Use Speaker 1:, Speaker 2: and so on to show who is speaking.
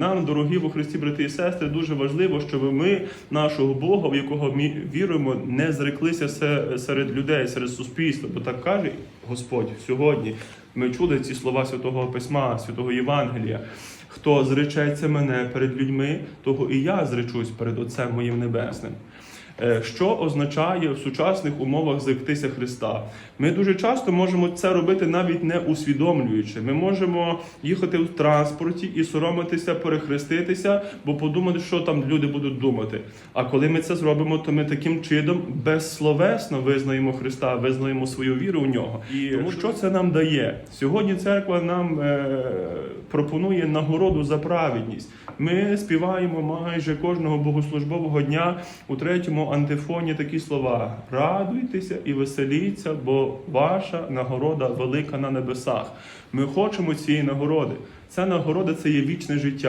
Speaker 1: Нам, дорогі во Христі, брати і сестри, дуже важливо, щоб ми нашого Бога, в якого ми віруємо, не зреклися серед людей, серед суспільства. Бо так каже Господь сьогодні. Ми чули ці слова Святого Письма, Святого Євангелія. Хто зречеться мене перед людьми, того і я зречусь перед Отцем моїм Небесним. Е, Що означає в сучасних умовах зректися Христа? Ми дуже часто можемо це робити навіть не усвідомлюючи. Ми можемо їхати в транспорті і соромитися, перехреститися, бо подумати, що там люди будуть думати. А коли ми це зробимо, то ми таким чином безсловесно визнаємо Христа, визнаємо свою віру в нього. І тому що це нам дає? Сьогодні церква нам е, пропонує нагороду за праведність. Ми співаємо майже кожного богослужбового дня у третьому антифоні такі слова: радуйтеся і веселіться, бо ваша нагорода велика на небесах. Ми хочемо цієї нагороди. Ця нагорода це є вічне життя.